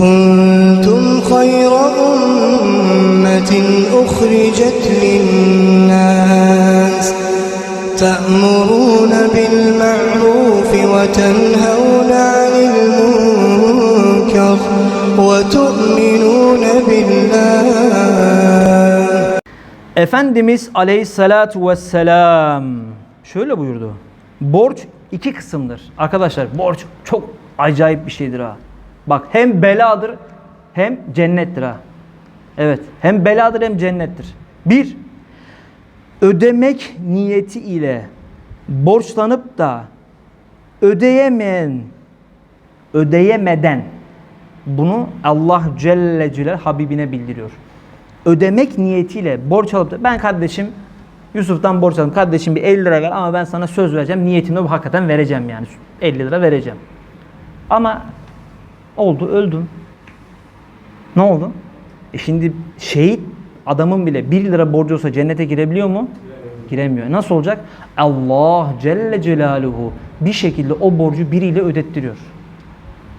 كنتم خير أمة أخرجت للناس تأمرون بالمعروف وتنهون عن المنكر وتؤمنون بالله Efendimiz aleyhissalatu vesselam şöyle buyurdu. Borç iki kısımdır. Arkadaşlar borç çok acayip bir şeydir ha. Bak hem beladır hem cennettir ha. Evet hem beladır hem cennettir. Bir, ödemek niyeti ile borçlanıp da ödeyemeyen, ödeyemeden bunu Allah Celle Celal Habibine bildiriyor. Ödemek niyetiyle borç alıp da ben kardeşim Yusuf'tan borç aldım. Kardeşim bir 50 lira ver ama ben sana söz vereceğim. Niyetimde bu hakikaten vereceğim yani. 50 lira vereceğim. Ama oldu öldüm. Ne oldu? E şimdi şehit adamın bile 1 lira borcu olsa cennete girebiliyor mu? Giremiyor. Nasıl olacak? Allah Celle Celaluhu bir şekilde o borcu biriyle ödettiriyor.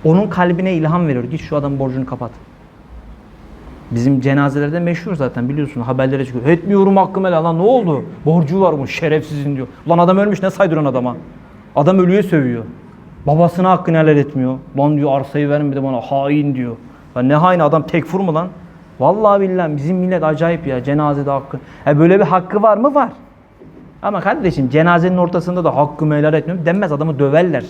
Onun kalbine ilham veriyor. Git şu adamın borcunu kapat. Bizim cenazelerde meşhur zaten biliyorsun haberlere çıkıyor. Etmiyorum hakkımı helal lan ne oldu? Borcu var bu şerefsizin diyor. Lan adam ölmüş ne saydırıyorsun adama? Adam ölüye sövüyor. Babasına hakkını helal etmiyor. Lan diyor arsayı verin bir de bana hain diyor. Lan ne hain adam tekfur mu lan? Vallahi billahi bizim millet acayip ya cenazede hakkı. Ha böyle bir hakkı var mı? Var. Ama kardeşim cenazenin ortasında da hakkımı helal etmiyorum denmez adamı döverler.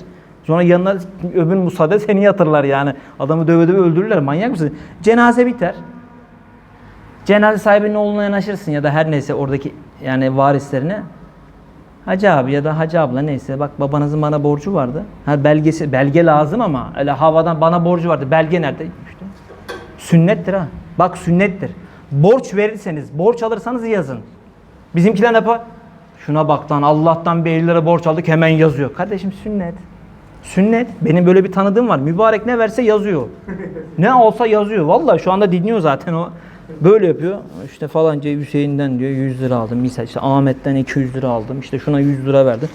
Sonra yanına öbür musade seni yatırlar yani. Adamı döve döve öldürürler. Manyak mısın? Cenaze biter. Cenaze sahibinin oğluna yanaşırsın ya da her neyse oradaki yani varislerine. Hacı abi ya da hacı abla neyse bak babanızın bana borcu vardı. Ha belgesi belge lazım ama öyle havadan bana borcu vardı. Belge nerede? İşte. Sünnettir ha. Bak sünnettir. Borç verirseniz, borç alırsanız yazın. Bizimkiler ne yapar? Şuna bak lan Allah'tan bir 50 lira borç aldık hemen yazıyor. Kardeşim sünnet. Sünnet. Benim böyle bir tanıdığım var. Mübarek ne verse yazıyor. ne olsa yazıyor. Vallahi şu anda dinliyor zaten o. Böyle yapıyor. İşte falanca Hüseyin'den diyor 100 lira aldım. Misal işte Ahmet'ten 200 lira aldım. İşte şuna 100 lira verdim.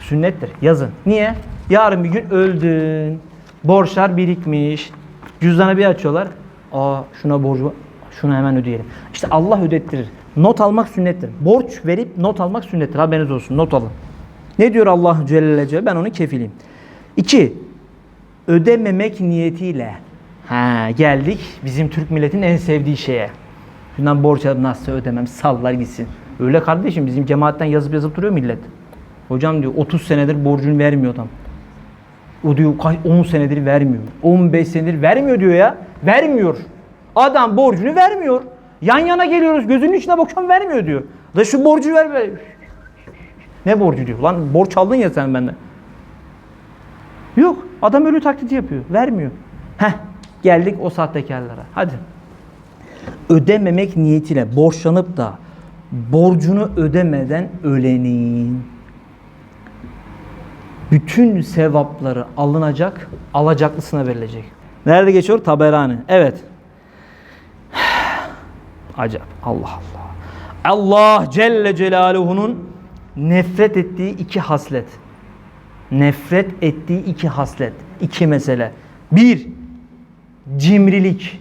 Sünnettir. Yazın. Niye? Yarın bir gün öldün. Borçlar birikmiş. Cüzdanı bir açıyorlar. Aa şuna borcu var. Şunu hemen ödeyelim. İşte Allah ödettirir. Not almak sünnettir. Borç verip not almak sünnettir. Haberiniz olsun. Not alın. Ne diyor Allah Celle Celle? Ben onun kefiliyim. İki, ödememek niyetiyle. Ha geldik bizim Türk milletin en sevdiği şeye. Şundan borç nasıl ödemem sallar gitsin. Öyle kardeşim bizim cemaatten yazıp yazıp duruyor millet. Hocam diyor 30 senedir borcunu vermiyor adam. O diyor kaç 10 senedir vermiyor. 15 senedir vermiyor diyor ya. Vermiyor. Adam borcunu vermiyor. Yan yana geliyoruz gözünün içine bakıyorum vermiyor diyor. Da şu borcu ver. ver. Ne borcu diyor. Lan borç aldın ya sen benden. Yok. Adam ölü taklidi yapıyor. Vermiyor. Heh. Geldik o sahtekarlara. Hadi. Ödememek niyetiyle borçlanıp da borcunu ödemeden ölenin. Bütün sevapları alınacak, alacaklısına verilecek. Nerede geçiyor? Taberani. Evet. Acayip. Allah Allah. Allah Celle Celaluhu'nun nefret ettiği iki haslet. Nefret ettiği iki haslet. iki mesele. Bir, cimrilik.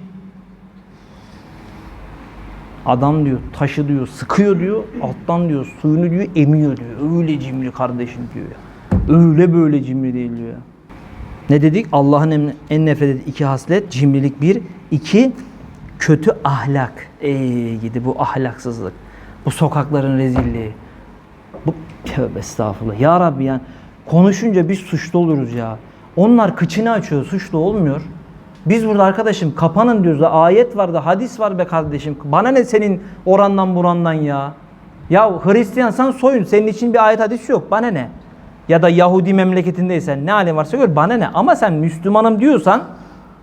Adam diyor taşı diyor sıkıyor diyor alttan diyor suyunu diyor emiyor diyor. Öyle cimri kardeşim diyor ya. Öyle böyle cimri değil diyor ya. Ne dedik? Allah'ın en, en nefret ettiği iki haslet cimrilik bir. iki kötü ahlak. Ey gidi bu ahlaksızlık. Bu sokakların rezilliği. Bu tövbe estağfurullah. Ya Rabbi yani konuşunca biz suçlu oluruz ya. Onlar kıçını açıyor suçlu olmuyor. Biz burada arkadaşım kapanın diyoruz da ayet var da hadis var be kardeşim. Bana ne senin orandan burandan ya. Ya Hristiyansan soyun. Senin için bir ayet hadis yok. Bana ne? Ya da Yahudi memleketindeysen ne halin varsa gör bana ne. Ama sen Müslümanım diyorsan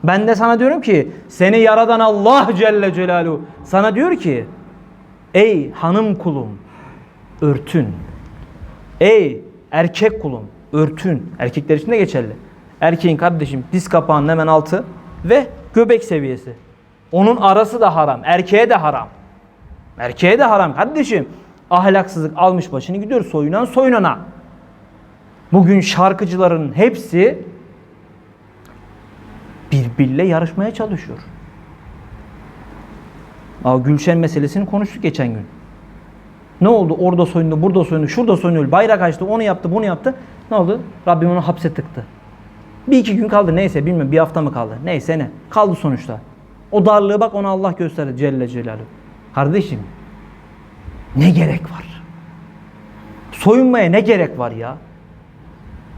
ben de sana diyorum ki seni yaradan Allah Celle Celaluhu sana diyor ki ey hanım kulum örtün. Ey erkek kulum örtün. Erkekler için de geçerli. Erkeğin kardeşim diz kapağının hemen altı ve göbek seviyesi. Onun arası da haram. Erkeğe de haram. Erkeğe de haram kardeşim. Ahlaksızlık almış başını gidiyor soyunan soyunana. Bugün şarkıcıların hepsi birbiriyle yarışmaya çalışıyor. Aa, Gülşen meselesini konuştuk geçen gün. Ne oldu? Orada soyundu, burada soyundu, şurada soyundu, bayrak açtı, onu yaptı, bunu yaptı. Ne oldu? Rabbim onu hapse tıktı. Bir iki gün kaldı neyse bilmiyorum bir hafta mı kaldı. Neyse ne. Kaldı sonuçta. O darlığı bak ona Allah gösterdi Celle Celaluhu. Kardeşim ne gerek var? Soyunmaya ne gerek var ya?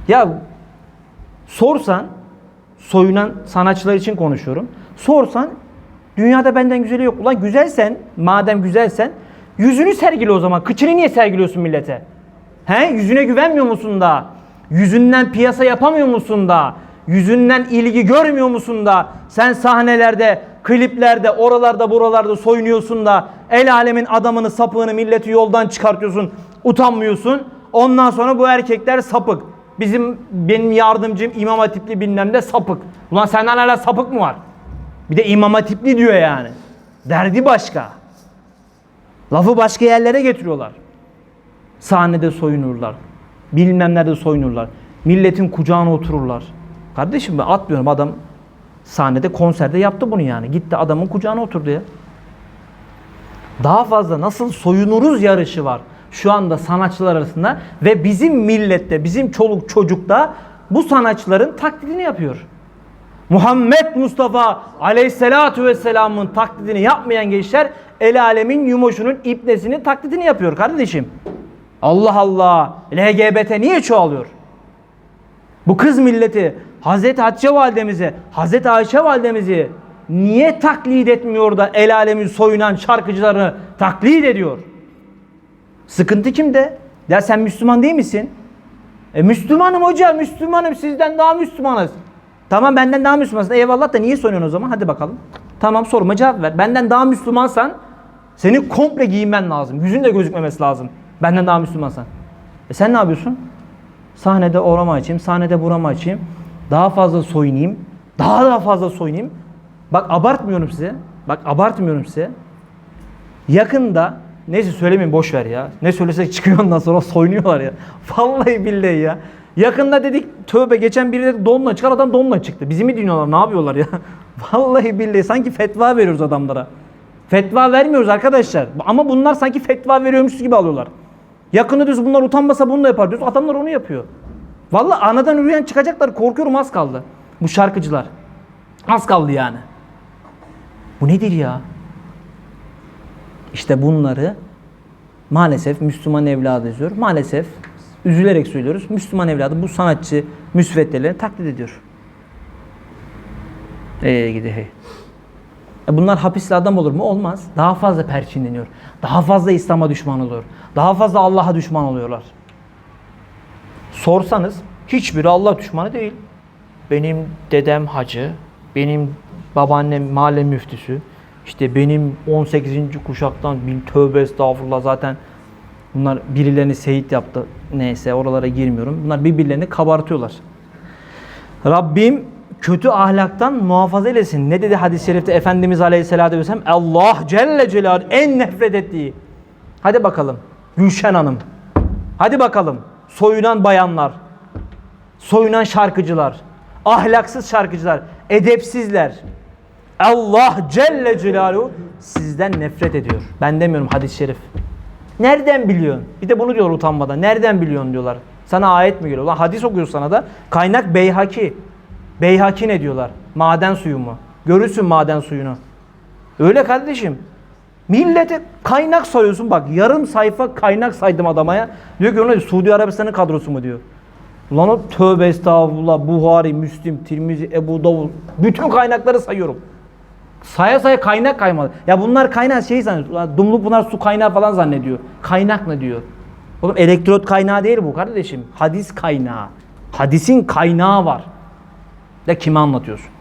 Ya sorsan soyunan sanatçılar için konuşuyorum. Sorsan dünyada benden güzeli yok. Ulan güzelsen madem güzelsen yüzünü sergile o zaman. Kıçını niye sergiliyorsun millete? He? Yüzüne güvenmiyor musun da? Yüzünden piyasa yapamıyor musun da? Yüzünden ilgi görmüyor musun da? Sen sahnelerde, kliplerde, oralarda, buralarda soyunuyorsun da el alemin adamını, sapığını, milleti yoldan çıkartıyorsun. Utanmıyorsun. Ondan sonra bu erkekler sapık. Bizim benim yardımcım İmam Hatipli bilmem de sapık. Ulan senden hala sapık mı var? Bir de İmam Hatipli diyor yani. Derdi başka. Lafı başka yerlere getiriyorlar. Sahnede soyunurlar. Bilmem nerede soyunurlar. Milletin kucağına otururlar. Kardeşim ben atmıyorum adam sahnede konserde yaptı bunu yani. Gitti adamın kucağına oturdu ya. Daha fazla nasıl soyunuruz yarışı var şu anda sanatçılar arasında ve bizim millette, bizim çoluk çocukta bu sanatçıların taklidini yapıyor. Muhammed Mustafa Aleyhisselatü Vesselam'ın taklidini yapmayan gençler el alemin yumoşunun ipnesinin taklidini yapıyor kardeşim. Allah Allah. LGBT niye çoğalıyor? Bu kız milleti Hazreti Hatice validemizi, Hazreti Ayşe validemizi niye taklit etmiyor da el alemin soyunan şarkıcılarını taklit ediyor? Sıkıntı kimde? Ya sen Müslüman değil misin? E Müslümanım hocam, Müslümanım. Sizden daha Müslümanız. Tamam benden daha Müslümansın. Eyvallah da niye soruyorsun o zaman? Hadi bakalım. Tamam soruma cevap ver. Benden daha Müslümansan senin komple giyinmen lazım. Yüzün de gözükmemesi lazım. Benden daha Müslümansan. E sen ne yapıyorsun? Sahnede orama açayım, sahnede burama açayım. Daha fazla soyunayım. Daha daha fazla soyunayım. Bak abartmıyorum size. Bak abartmıyorum size. Yakında neyse söylemeyeyim boş ver ya. Ne söylesek çıkıyor ondan sonra soyunuyorlar ya. Vallahi billahi ya. Yakında dedik tövbe geçen biri dedi donla çıkar adam donla çıktı. Bizi mi dinliyorlar ne yapıyorlar ya? Vallahi billahi sanki fetva veriyoruz adamlara. Fetva vermiyoruz arkadaşlar. Ama bunlar sanki fetva veriyormuş gibi alıyorlar. Yakında diyoruz bunlar utanmasa bunu da yapar diyoruz. Adamlar onu yapıyor. Vallahi anadan üreyen çıkacaklar korkuyorum az kaldı. Bu şarkıcılar. Az kaldı yani. Bu nedir ya? İşte bunları maalesef Müslüman evladı izliyor. Maalesef üzülerek söylüyoruz. Müslüman evladı bu sanatçı müsveddelerini taklit ediyor. Ee gidi hey. E bunlar hapisli adam olur mu? Olmaz. Daha fazla perçinleniyor. Daha fazla İslam'a düşman oluyor. Daha fazla Allah'a düşman oluyorlar. Sorsanız hiçbiri Allah düşmanı değil. Benim dedem hacı, benim babaannem mahalle müftüsü, işte benim 18. kuşaktan bin tövbe estağfurullah zaten bunlar birilerini seyit yaptı. Neyse oralara girmiyorum. Bunlar birbirlerini kabartıyorlar. Rabbim kötü ahlaktan muhafaza eylesin. Ne dedi hadis-i şerifte Efendimiz Aleyhisselatü Vesselam? Allah Celle Celaluhu en nefret ettiği. Hadi bakalım Gülşen Hanım. Hadi bakalım soyunan bayanlar. Soyunan şarkıcılar. Ahlaksız şarkıcılar. Edepsizler. Allah Celle Celaluhu sizden nefret ediyor. Ben demiyorum hadis-i şerif. Nereden biliyorsun? Bir de bunu diyor utanmadan. Nereden biliyorsun diyorlar. Sana ayet mi geliyor? Lan hadis okuyor sana da. Kaynak Beyhaki. Beyhaki ne diyorlar? Maden suyu mu? Görürsün maden suyunu. Öyle kardeşim. Millete kaynak sayıyorsun bak yarım sayfa kaynak saydım adamaya. Diyor ki ona Suudi Arabistan'ın kadrosu mu diyor. Lan o tövbe estağfurullah Buhari, Müslim, Tirmizi, Ebu Davud bütün kaynakları sayıyorum. Saya saya kaynak kaymadı. Ya bunlar kaynak şey zannediyor. Dumluk bunlar su kaynağı falan zannediyor. Kaynak ne diyor? Oğlum elektrot kaynağı değil bu kardeşim. Hadis kaynağı. Hadisin kaynağı var. Ya kime anlatıyorsun?